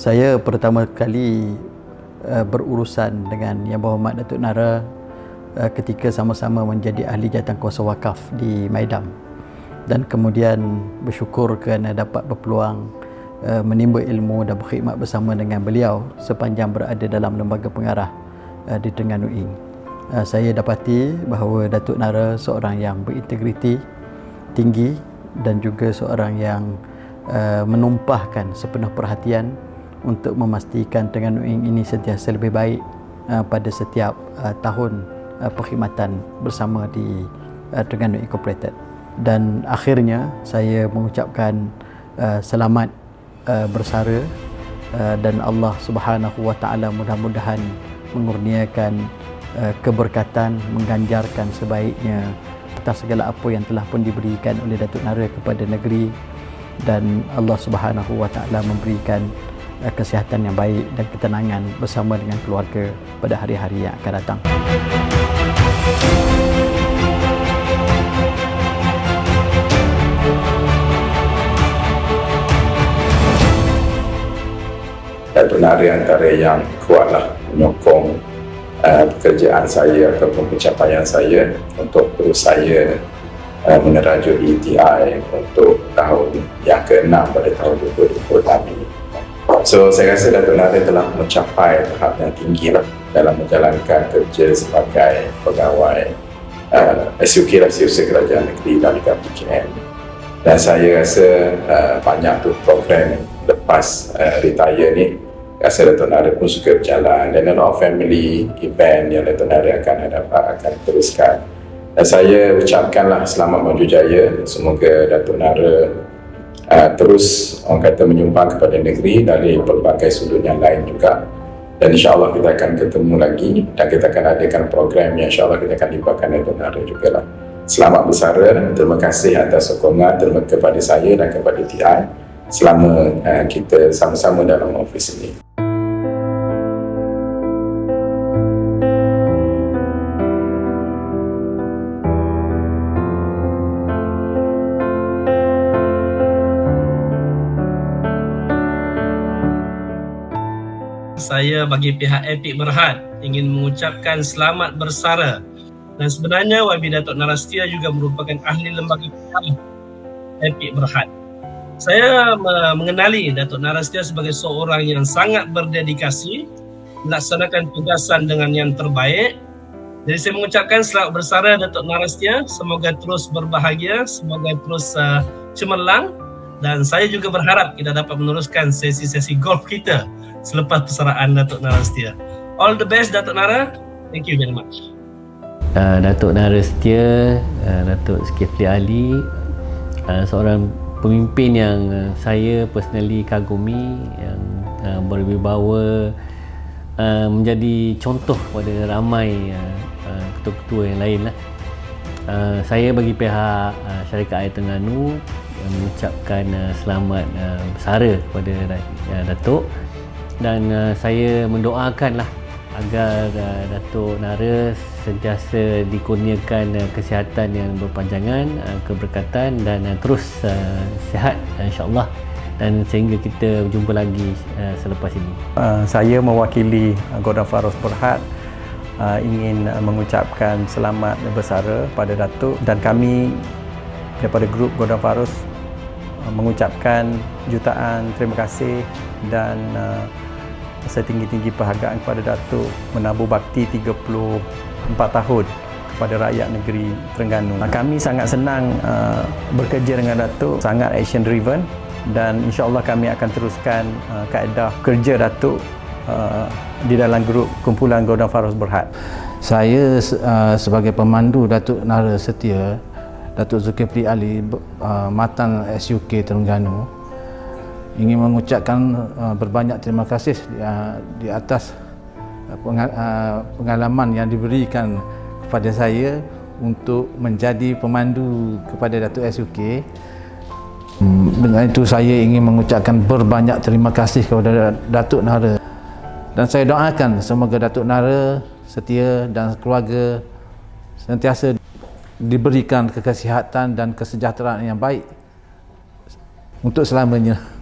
Saya pertama kali uh, berurusan dengan Yang Berhormat Datuk Nara uh, ketika sama-sama menjadi ahli jawatankuasa wakaf di Maidam dan kemudian bersyukur kerana dapat berpeluang uh, menimba ilmu dan berkhidmat bersama dengan beliau sepanjang berada dalam lembaga pengarah uh, di Terengganu Ing. Uh, saya dapati bahawa Datuk Nara seorang yang berintegriti tinggi dan juga seorang yang uh, menumpahkan sepenuh perhatian untuk memastikan Terengganu ini sentiasa lebih baik uh, pada setiap uh, tahun uh, perkhidmatan bersama di uh, Terengganu Incorporated. Dan akhirnya saya mengucapkan uh, selamat uh, bersara uh, dan Allah Subhanahu Wa Taala mudah-mudahan mengurniakan uh, keberkatan mengganjarkan sebaiknya atas segala apa yang telah pun diberikan oleh Datuk Nara kepada negeri dan Allah Subhanahu Wa Taala memberikan kesihatan yang baik dan ketenangan bersama dengan keluarga pada hari-hari yang akan datang. Nari antara yang kuatlah menyokong uh, pekerjaan saya ataupun pencapaian saya untuk terus saya uh, menerajuk ETI untuk tahun yang ke-6 pada tahun 2020 ini. So saya rasa Datuk Nari telah mencapai tahap yang tinggi lah dalam menjalankan kerja sebagai pegawai uh, SUK Rahsiusaha Kerajaan Negeri Dalika PKM dan saya rasa uh, banyak tu program lepas uh, retire ni rasa Dato' Nara pun suka berjalan. Dan a lot family event yang Dato' Nara akan dapat akan teruskan. Dan saya ucapkanlah selamat maju jaya. Semoga Dato' Nara uh, terus orang kata menyumbang kepada negeri dari pelbagai sudut yang lain juga. Dan insyaAllah kita akan ketemu lagi dan kita akan adakan program yang insyaAllah kita akan libatkan Dato' Nara juga lah selamat bersara. Terima kasih atas sokongan terima kepada saya dan kepada TI selama uh, kita sama-sama dalam ofis ini. Saya bagi pihak Epic Berhad ingin mengucapkan selamat bersara dan sebenarnya YB Datuk Narastia juga merupakan ahli lembaga pengarah Epic Berhad. Saya mengenali Datuk Narastia sebagai seorang yang sangat berdedikasi melaksanakan tugasan dengan yang terbaik. Jadi saya mengucapkan selamat bersara Datuk Narastia, semoga terus berbahagia, semoga terus uh, cemerlang dan saya juga berharap kita dapat meneruskan sesi-sesi golf kita selepas persaraan Datuk Nara Setia. All the best Datuk Nara. Thank you very much. Uh, Datuk Nara Setia, uh, Datuk Skifli Ali, uh, seorang pemimpin yang uh, saya personally kagumi yang uh, berwibawa uh, menjadi contoh kepada ramai uh, uh, ketua-ketua yang lain lah. Uh, saya bagi pihak uh, syarikat Air Terengganu mengucapkan uh, selamat uh, bersara kepada uh, Datuk dan uh, saya mendoakanlah agar uh, Datuk Nara sentiasa dikurniakan uh, kesihatan yang berpanjangan, uh, keberkatan dan uh, terus uh, sihat uh, insya-Allah dan sehingga kita berjumpa lagi uh, selepas ini. Uh, saya mewakili Gordon Faros Berhad uh, ingin uh, mengucapkan selamat bersara pada Datuk dan kami daripada grup Gordon Faros mengucapkan jutaan terima kasih dan uh, setinggi-tinggi perhargaan kepada Datuk menabur bakti 34 tahun kepada rakyat negeri Terengganu. Kami sangat senang uh, bekerja dengan Datuk, sangat action driven dan insya-Allah kami akan teruskan uh, kaedah kerja Datuk uh, di dalam grup kumpulan Gordon Faros Berhad. Saya uh, sebagai pemandu Datuk Nara Setia, Datuk Zulkifli Ali uh, Matan SUK Terengganu ingin mengucapkan uh, berbanyak terima kasih uh, di atas uh, pengalaman yang diberikan kepada saya untuk menjadi pemandu kepada Datuk SUK. Dengan itu saya ingin mengucapkan berbanyak terima kasih kepada Datuk Nara dan saya doakan semoga Datuk Nara setia dan keluarga sentiasa diberikan kekesihatan dan kesejahteraan yang baik untuk selamanya.